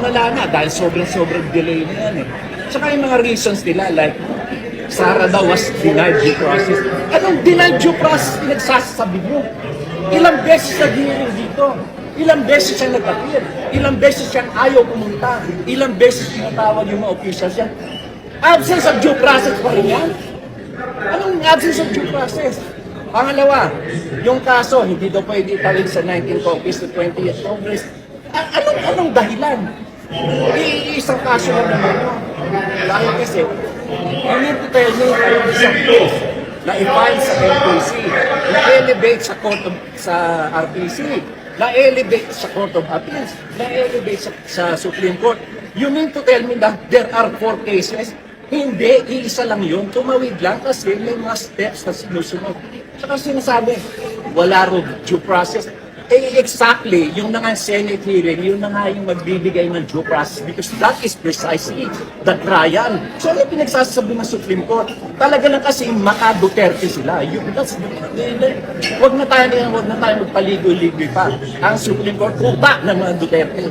wala na dahil sobrang-sobrang delay na yan eh. Tsaka yung mga reasons nila like Sara daw was denied due process. Anong denied due process pinagsasabi mo? Ilang beses na hearing dito. Ilang beses siya nag-appear. Ilang beses siyang ayaw pumunta. Ilang beses tinatawag yung mga officials yan. Absence of due process pa rin yan. Anong absence of due process? Pangalawa, yung kaso, hindi daw pwede italin sa 19 Congress to 20th Congress. A- anong, anong dahilan? I- isang kaso lang naman yun. Dahil kasi, you need to tell me kung isang case na i-file sa RPC, na-elevate sa Court of, sa RPC, na-elevate sa Court of Appeals, na-elevate sa, sa Supreme Court. You mean to tell me that there are four cases hindi, iisa lang yun. Tumawid lang kasi may mga steps na sinusunod. Tsaka sinasabi, wala ro due process. Eh, exactly, yung na nga Senate hearing, yun na nga yung magbibigay ng due process because that is precisely the trial. So, ano pinagsasabi ng Supreme Court? Talaga lang kasi maka Duterte sila. Yung, that's, wag na tayo, wag na tayo magpaligoy-ligoy pa. Ang Supreme Court, utak ng mga Duterte.